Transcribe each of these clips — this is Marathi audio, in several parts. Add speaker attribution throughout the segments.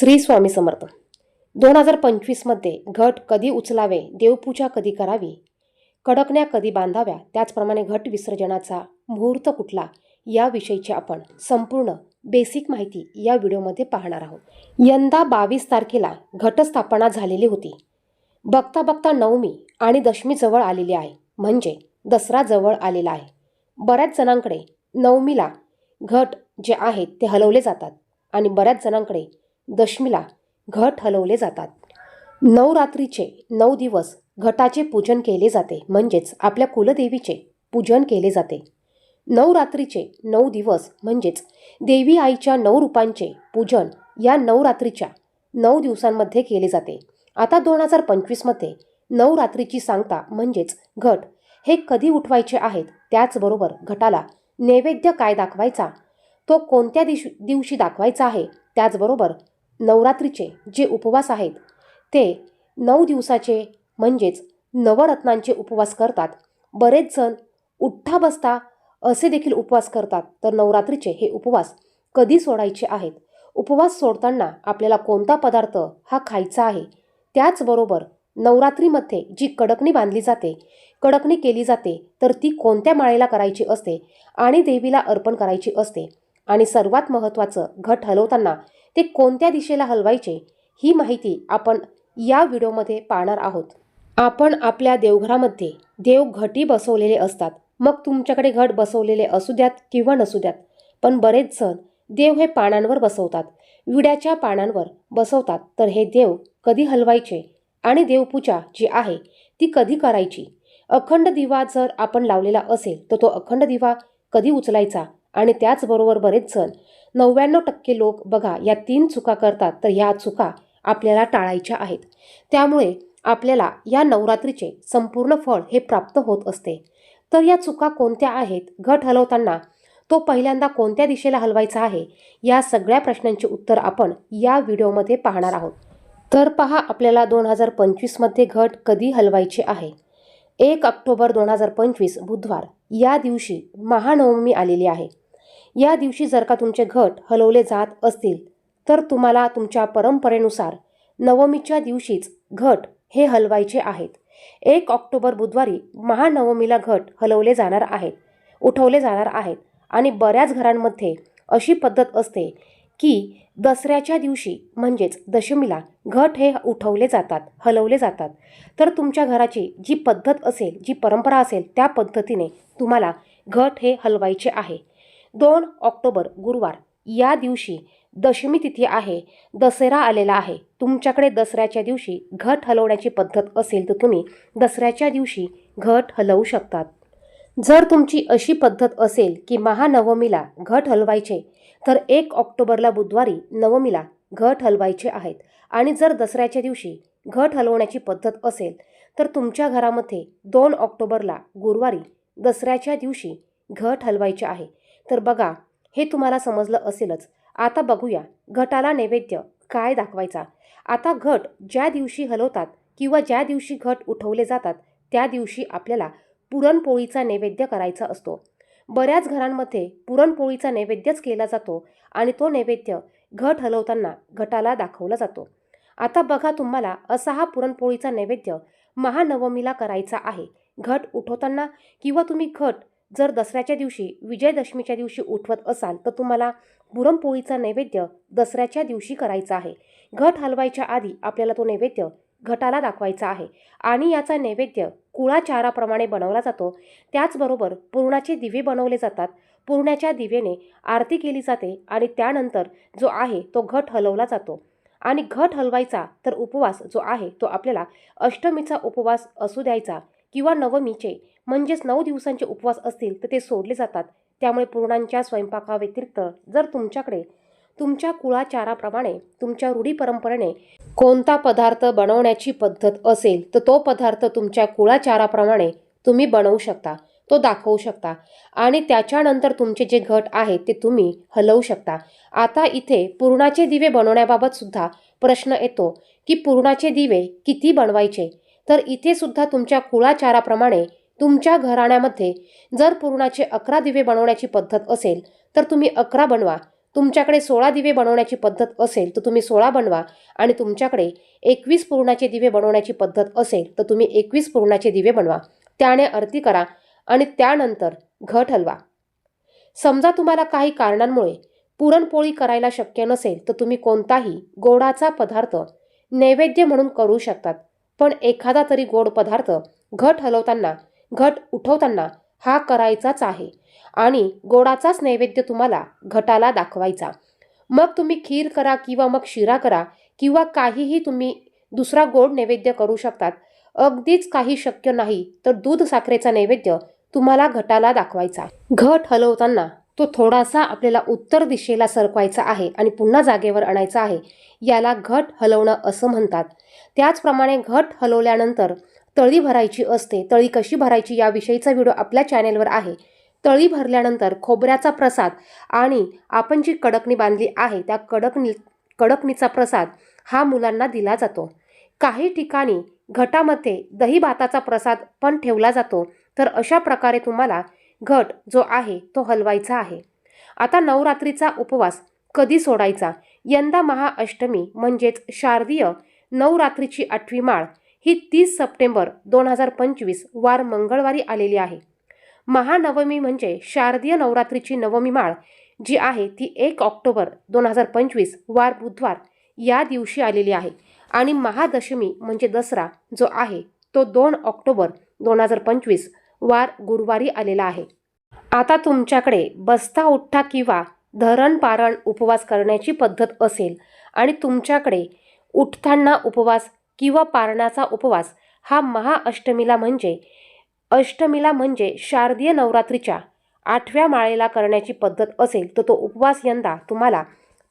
Speaker 1: श्री स्वामी समर्थ. दोन हजार पंचवीसमध्ये घट कधी उचलावे देवपूजा कधी करावी कडकण्या कधी बांधाव्या त्याचप्रमाणे घट विसर्जनाचा मुहूर्त कुठला याविषयीची आपण संपूर्ण बेसिक माहिती या व्हिडिओमध्ये पाहणार आहोत. यंदा बावीस तारखेला घटस्थापना झालेली होती. बघता बघता नवमी आणि दशमी जवळ आलेली आहे. म्हणजे दसरा जवळ आलेला आहे. बऱ्याच जणांकडे नवमीला घट जे आहेत ते हलवले जातात आणि बऱ्याच जणांकडे दशमीला घट हलवले जातात. नवरात्रीचे नऊ दिवस घटाचे पूजन केले जाते. म्हणजेच आपल्या कुलदेवीचे पूजन केले जाते. नवरात्रीचे नऊ दिवस म्हणजेच देवी आईच्या नऊ रूपांचे पूजन या नवरात्रीच्या नऊ दिवसांमध्ये केले जाते. आता दोन हजार पंचवीसमध्ये नवरात्रीची सांगता म्हणजेच घट हे कधी उठवायचे आहेत? त्याचबरोबर घटाला नैवेद्य काय दाखवायचा? तो कोणत्या दिवशी दिवशी दाखवायचा आहे? त्याचबरोबर नवरात्रीचे जे उपवास आहेत ते नऊ दिवसाचे म्हणजेच नवरत्नांचे उपवास करतात. बरेच जण उठ्ठा बसता असे देखील उपवास करतात. तर नवरात्रीचे हे उपवास कधी सोडायचे आहेत? उपवास सोडताना आपल्याला कोणता पदार्थ हा खायचा आहे? त्याचबरोबर नवरात्रीमध्ये जी कडकणी बांधली जाते कडकणी केली जाते तर ती कोणत्या माळेला करायची असते आणि देवीला अर्पण करायची असते? आणि सर्वात महत्त्वाचं घट हलवताना ते कोणत्या दिशेला हलवायचे ही माहिती आपण या व्हिडिओमध्ये पाहणार आहोत. आपण आपल्या देवघरामध्ये देव घटी बसवलेले असतात. मग तुमच्याकडे घट बसवलेले असू द्यात किंवा नसू द्यात पण बरेच जण देव हे पानांवर बसवतात. विड्याच्या पानांवर बसवतात. तर हे देव कधी हलवायचे आणि देवपूजा जी आहे ती कधी करायची? अखंड दिवा जर आपण लावलेला असेल तर तो अखंड दिवा कधी उचलायचा? आणि त्याचबरोबर बरेच जण नव्याण्णव टक्के लोक बघा या तीन चुका करतात तर ह्या चुका आपल्याला टाळायच्या आहेत. त्यामुळे आपल्याला या नवरात्रीचे संपूर्ण फळ हे प्राप्त होत असते. तर या चुका कोणत्या आहेत घट हलवताना तो पहिल्यांदा कोणत्या दिशेला हलवायचा आहे या सगळ्या प्रश्नांचे उत्तर आपण या व्हिडिओमध्ये पाहणार आहोत. तर पहा आपल्याला दोन हजार पंचवीसमध्ये घट कधी हलवायचे आहे. एक ऑक्टोबर दोन हजार पंचवीस बुधवार या दिवशी महानवमी आलेली आहे. या दिवशी जर का तुमचे घट हलवले जात असतील तर तुम्हाला तुमच्या परंपरेनुसार नवमीच्या दिवशीच घट हे हलवायचे आहेत. एक ऑक्टोबर बुधवारी महानवमीला घट हलवले जाणार आहेत उठवले जाणार आहेत आणि बऱ्याच घरांमध्ये अशी पद्धत असते की दसऱ्याच्या दिवशी म्हणजेच दशमीला घट हे उठवले जातात हलवले जातात. तर तुमच्या घराची जी पद्धत असेल जी परंपरा असेल त्या पद्धतीने तुम्हाला घट हे हलवायचे आहे. दोन ऑक्टोबर गुरुवार. या दिवशी दशमी तिथी आहे. दसरा आलेला आहे. तुमच्याकडे दसऱ्याच्या दिवशी घट हलवण्याची पद्धत असेल तर तुम्ही दसऱ्याच्या दिवशी घट हलवू शकतात. जर तुमची अशी पद्धत असेल की महानवमीला घट हलवायचे तर एक ऑक्टोबरला बुधवारी नवमीला घट हलवायचे आहेत. आणि जर दसऱ्याच्या दिवशी घट हलवण्याची पद्धत असेल तर तुमच्या घरामध्ये दोन ऑक्टोबरला गुरुवारी दसऱ्याच्या दिवशी घट हलवायचे आहे. तर बघा हे तुम्हाला समजलं असेलच. आता बघूया घटाला नैवेद्य काय दाखवायचा? आता घट ज्या दिवशी हलवतात किंवा ज्या दिवशी घट उठवले जातात त्या दिवशी आपल्याला पुरणपोळीचा नैवेद्य करायचा असतो. बऱ्याच घरांमध्ये पुरणपोळीचा नैवेद्यच केला जातो आणि तो नैवेद्य घट हलवताना घटाला दाखवला जातो. आता बघा तुम्हाला असा हा पुरणपोळीचा नैवेद्य महानवमीला करायचा आहे. घट उठवताना किंवा तुम्ही घट जर दसऱ्याच्या दिवशी विजयदशमीच्या दिवशी उठवत असाल तर तुम्हाला पुरणपोळीचा नैवेद्य दसऱ्याच्या दिवशी करायचा आहे. घट हलवायच्या आधी आपल्याला तो नैवेद्य घटाला दाखवायचा आहे आणि याचा नैवेद्य कुळाचाराप्रमाणे बनवला जातो. त्याचबरोबर पूर्णाचे दिवे बनवले जातात. पूर्णाच्या दिवेने आरती केली जाते आणि त्यानंतर जो आहे तो घट हलवला जातो. आणि घट हलवायचा तर उपवास जो आहे तो आपल्याला अष्टमीचा उपवास असू द्यायचा. किंवा नवमीचे म्हणजेच नऊ दिवसांचे उपवास असतील तर ते सोडले जातात. त्यामुळे पूर्णांच्या स्वयंपाकाव्यतिरिक्त जर तुमच्याकडे तुमच्या कुळाचाराप्रमाणे तुमच्या रूढी परंपरेने कोणता पदार्थ बनवण्याची पद्धत असेल तर तो पदार्थ तुमच्या कुळाचाराप्रमाणे तुम्ही बनवू शकता तो दाखवू शकता. आणि त्याच्यानंतर तुमचे जे घट आहेत ते तुम्ही हलवू शकता. आता इथे पूर्णाचे दिवे बनवण्याबाबत सुद्धा प्रश्न येतो की पूर्णाचे दिवे किती बनवायचे? तर इथे सुद्धा तुमच्या कुळाचाराप्रमाणे तुमच्या घराण्यामध्ये जर पूर्णाचे अकरा दिवे बनवण्याची पद्धत असेल तर तुम्ही अकरा बनवा. तुमच्याकडे सोळा दिवे बनवण्याची पद्धत असेल तर तुम्ही सोळा बनवा. आणि तुमच्याकडे एकवीस पूर्णाचे दिवे बनवण्याची पद्धत असेल तर तुम्ही एकवीस पूर्णाचे दिवे बनवा. त्याने आरती करा आणि त्यानंतर घट हलवा समजा तुम्हाला काही कारणांमुळे पुरणपोळी करायला शक्य नसेल तर तुम्ही कोणताही गोडाचा पदार्थ नैवेद्य म्हणून करू शकतात. पण एखादा तरी गोड पदार्थ घट हलवताना घट उठवताना हा करायचाच आहे. आणि गोडाचाच नैवेद्य तुम्हाला घटाला दाखवायचा. मग तुम्ही खीर करा किंवा मग शिरा करा किंवा काहीही तुम्ही दुसरा गोड नैवेद्य करू शकतात. अगदीच काही शक्य नाही तर दूध साखरेचा नैवेद्य तुम्हाला घटाला दाखवायचा. घट हलवताना तो थोडासा आपल्याला उत्तर दिशेला सरकवायचा आहे आणि पुन्हा जागेवर आणायचा आहे याला घट हलवणं असं म्हणतात. त्याचप्रमाणे घट हलवल्यानंतर तळी भरायची असते. तळी कशी भरायची याविषयीचा व्हिडिओ आपल्या चॅनेलवर आहे. तळी भरल्यानंतर खोबऱ्याचा प्रसाद आणि आपण जी कडकणी बांधली आहे त्या कडकणी कडकणीचा प्रसाद हा मुलांना दिला जातो. काही ठिकाणी घटामध्ये दही भाताचा प्रसाद पण ठेवला जातो. तर अशा प्रकारे तुम्हाला घट जो आहे तो हलवायचा आहे. आता नवरात्रीचा उपवास कधी सोडायचा? यंदा महाअष्टमी म्हणजेच शारदीय नवरात्रीची आठवी माळ ही तीस सप्टेंबर दोन हजार पंचवीस वार मंगळवारी आलेली आहे. महानवमी म्हणजे शारदीय नवरात्रीची नवमी माळ जी आहे ती एक ऑक्टोबर दोन हजार पंचवीस वार बुधवार या दिवशी आलेली आहे आणि महादशमी म्हणजे दसरा जो आहे तो दोन ऑक्टोबर दोन हजार पंचवीस वार गुरुवारी आलेला आहे. आता तुमच्याकडे बसता उठ्ठा किंवा धरण पारण उपवास करण्याची पद्धत असेल आणि तुमच्याकडे उठताना उपवास किंवा पारणाचा उपवास हा महाअष्टमीला म्हणजे अष्टमीला म्हणजे शारदीय नवरात्रीच्या आठव्या माळेला करण्याची पद्धत असेल तर तो उपवास यंदा तुम्हाला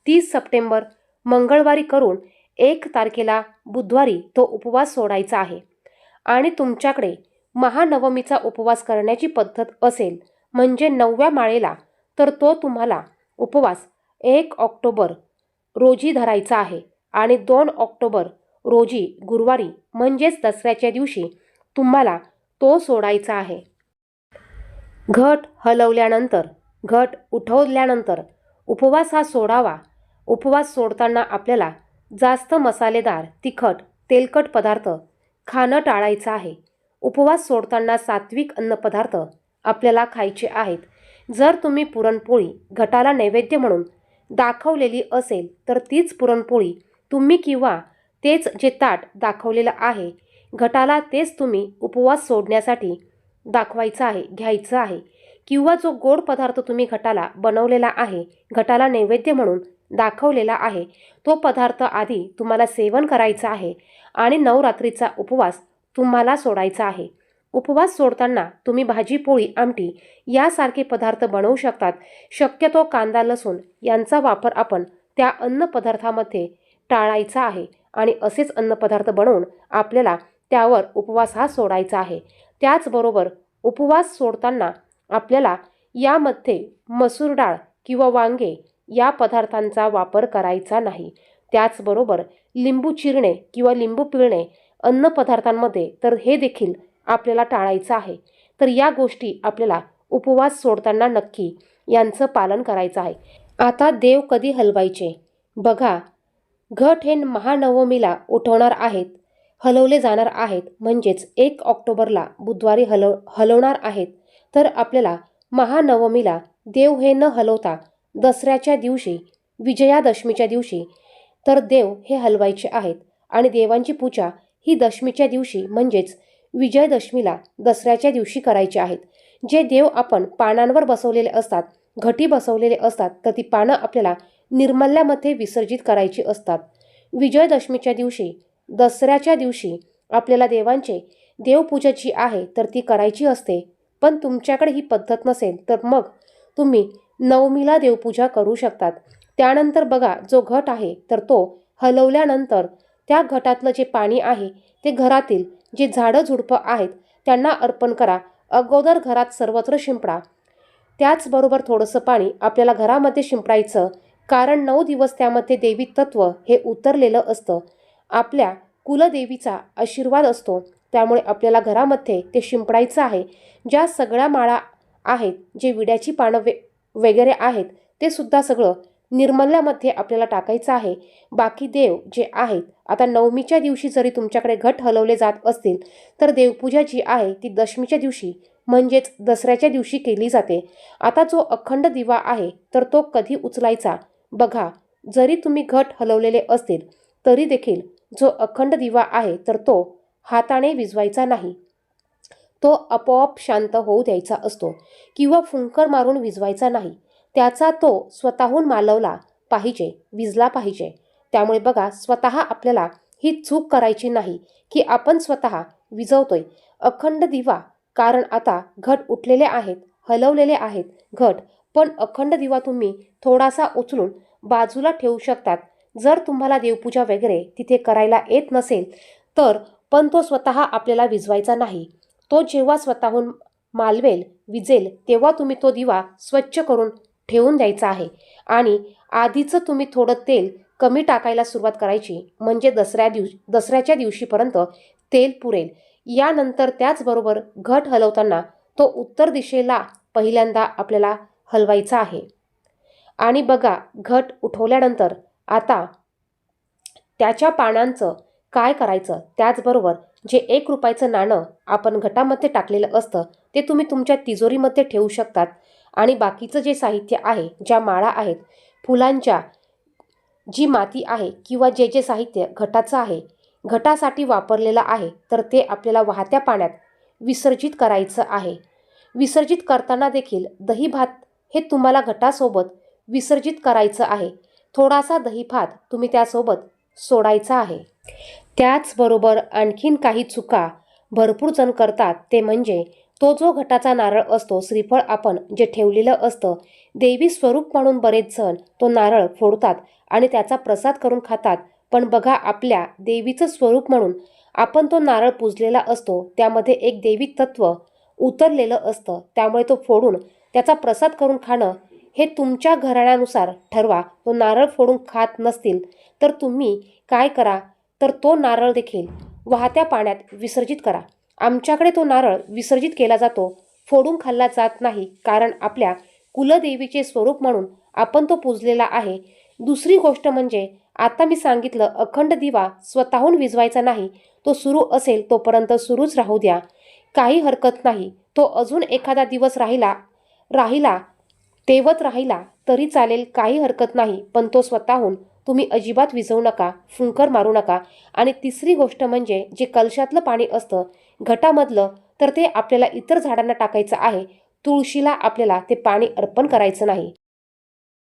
Speaker 1: तीस सप्टेंबर मंगळवारी करून एक तारखेला बुधवारी तो उपवास सोडायचा आहे. आणि तुमच्याकडे महानवमीचा उपवास करण्याची पद्धत असेल म्हणजे नवव्या माळेला तर तो तुम्हाला उपवास एक ऑक्टोबर रोजी धरायचा आहे आणि दोन ऑक्टोबर रोजी गुरुवारी म्हणजेच दसऱ्याच्या दिवशी तुम्हाला तो सोडायचा आहे. घट हलवल्यानंतर घट उठवल्यानंतर उपवास हा सोडावा. उपवास सोडताना आपल्याला जास्त मसालेदार तिखट तेलकट पदार्थ खाणं टाळायचं आहे. उपवास सोडताना सात्विक अन्नपदार्थ आपल्याला खायचे आहेत. जर तुम्ही पुरणपोळी घटाला नैवेद्य म्हणून दाखवलेली असेल तर तीच पुरणपोळी तुम्ही किंवा तेच जे ताट दाखवलेलं आहे घटाला तेच तुम्ही उपवास सोडण्यासाठी दाखवायचं आहे घ्यायचं आहे. किंवा जो गोड पदार्थ तुम्ही घटाला बनवलेला आहे घटाला नैवेद्य म्हणून दाखवलेला आहे तो पदार्थ आधी तुम्हाला सेवन करायचा आहे आणि नवरात्रीचा उपवास तुम्हाला सोडायचा आहे. उपवास सोडताना तुम्ही भाजी पोळी आमटी यासारखे पदार्थ बनवू शकतात. शक्यतो कांदा लसूण यांचा वापर आपण त्या अन्नपदार्थामध्ये टाळायचा आहे आणि असेच अन्नपदार्थ बनवून आपल्याला त्यावर उपवास हा सोडायचा आहे. त्याचबरोबर उपवास सोडताना आपल्याला यामध्ये मसूर डाळ किंवा वांगे या पदार्थांचा वापर करायचा नाही. त्याचबरोबर लिंबू चिरणे किंवा लिंबू पिळणे अन्नपदार्थांमध्ये तर हे देखील आपल्याला टाळायचं आहे. तर या गोष्टी आपल्याला उपवास सोडताना नक्की यांचं पालन करायचं आहे. आता देव कधी हलवायचे? बघा घट हे महानवमीला उठवणार आहेत हलवले जाणार आहेत म्हणजेच एक ऑक्टोबरला बुधवारी हलव हलवणार आहेत. तर आपल्याला महानवमीला देव हे न हलवता दसऱ्याच्या दिवशी विजयादशमीच्या दिवशी तर देव हे हलवायचे आहेत. आणि देवांची पूजा ही दशमीच्या दिवशी म्हणजेच विजयदशमीला दसऱ्याच्या दिवशी करायचे आहेत. जे देव आपण पानांवर बसवलेले असतात घटी बसवलेले असतात तर ती पानं आपल्याला निर्मल्यामध्ये विसर्जित करायची असतात. विजयदशमीच्या दिवशी दसऱ्याच्या दिवशी आपल्याला देवांचे देवपूजा जी आहे तर ती करायची असते. पण तुमच्याकडे ही पद्धत नसेल तर मग तुम्ही नवमीला देवपूजा करू शकतात. त्यानंतर बघा जो घट आहे तर तो हलवल्यानंतर त्या घटातलं जे पाणी आहे ते घरातील जे झाडं झुडपं आहेत त्यांना अर्पण करा. अगोदर घरात सर्वत्र शिंपडा. त्याचबरोबर थोडंसं पाणी आपल्याला घरामध्ये शिंपडायचं. कारण नऊ दिवस त्यामध्ये देवी तत्व हे उतरलेलं असतं. आपल्या कुलदेवीचा आशीर्वाद असतो. त्यामुळे आपल्याला घरामध्ये ते शिंपडायचं आहे. ज्या सगळ्या माळा आहेत जे विड्याची पानं वे वगैरे आहेत ते सुद्धा सगळं निर्मल्यामध्ये आपल्याला टाकायचं आहे. बाकी देव जे आहेत आता नवमीच्या दिवशी जरी तुमच्याकडे घट हलवले जात असतील तर देवपूजा जी आहे ती दशमीच्या दिवशी म्हणजेच दसऱ्याच्या दिवशी केली जाते. आता जो अखंड दिवा आहे तर तो कधी उचलायचा? बघा जरी तुम्ही घट हलवलेले असतील तरी देखील जो अखंड दिवा आहे तर तो हाताने विजवायचा नाही. तो आपोआप शांत होऊ द्यायचा असतो किंवा फुंकर मारून विजवायचा नाही. त्याचा तो स्वतःहून मालवला पाहिजे विजला पाहिजे. त्यामुळे बघा स्वतः आपल्याला ही चूक करायची नाही की आपण स्वतः विजवतोय. अखंड दिवा कारण आता घट उठलेले आहेत हलवलेले आहेत घट. पण अखंड दिवा तुम्ही थोडासा उचलून बाजूला ठेवू शकतात. जर तुम्हाला देवपूजा वगैरे तिथे करायला येत नसेल तर पण तो स्वतः आपल्याला विझवायचा नाही. तो जेव्हा स्वतःहून मालवेल विजेल तेव्हा तुम्ही तो दिवा स्वच्छ करून ठेवून द्यायचा आहे. आणि आधीचं तुम्ही थोडं तेल कमी टाकायला सुरुवात करायची म्हणजे दसऱ्या दिवशी दसऱ्याच्या दिवशीपर्यंत तेल पुरेल. यानंतर त्याचबरोबर घट हलवताना तो उत्तर दिशेला पहिल्यांदा आपल्याला हलवायचा आहे. आणि बघा घट उठवल्यानंतर आता त्याच्या पानांचं काय करायचं? त्याचबरोबर जे एक रुपयाचं नाणं आपण घटामध्ये टाकलेलं असतं ते तुम्ही तुमच्या तिजोरीमध्ये ठेवू शकतात. आणि बाकीचं जे साहित्य आहे ज्या माळा आहेत फुलांच्या जी माती आहे किंवा जे जे साहित्य घटाचं आहे घटासाठी वापरलेलं आहे तर ते आपल्याला वाहत्या पाण्यात विसर्जित करायचं आहे. विसर्जित करताना देखील दही भात हे तुम्हाला घटासोबत विसर्जित करायचं आहे. थोडासा दही भात तुम्ही त्यासोबत सोडायचा आहे. त्याचबरोबर आणखीन काही चुका भरपूर जण करतात ते म्हणजे तो जो घटाचा नारळ असतो श्रीफळ आपण जे ठेवलेलं असतं देवी स्वरूप म्हणून बरेच जण तो नारळ फोडतात आणि त्याचा प्रसाद करून खातात. पण बघा आपल्या देवीचं स्वरूप म्हणून आपण तो नारळ पूजलेला असतो त्यामध्ये एक देवी तत्व उतरलेलं असतं त्यामुळे तो फोडून त्याचा प्रसाद करून खाणं हे तुमच्या घराण्यानुसार ठरवा. तो नारळ फोडून खात नसतील तर तुम्ही काय करा? तर तो नारळ देखील वाहत्या पाण्यात विसर्जित करा. आमच्याकडे तो नारळ विसर्जित केला जातो. फोडून खाल्ला जात नाही कारण आपल्या कुलदेवीचे स्वरूप म्हणून आपण तो पूजलेला आहे. दुसरी गोष्ट म्हणजे आता मी सांगितलं अखंड दिवा स्वतःहून विजवायचा नाही. तो सुरू असेल तोपर्यंत सुरूच राहू द्या. काही हरकत नाही. तो अजून एखादा दिवस राहिला राहिला तेवत राहिला तरी चालेल काही हरकत नाही. पण तो स्वतःहून तुम्ही अजिबात विझवू नका फुंकर मारू नका. आणि तिसरी गोष्ट म्हणजे जे कलशातलं पाणी असतं घटामधलं तर ते आपल्याला इतर झाडांना टाकायचं आहे. तुळशीला आपल्याला ते पाणी अर्पण करायचं नाही.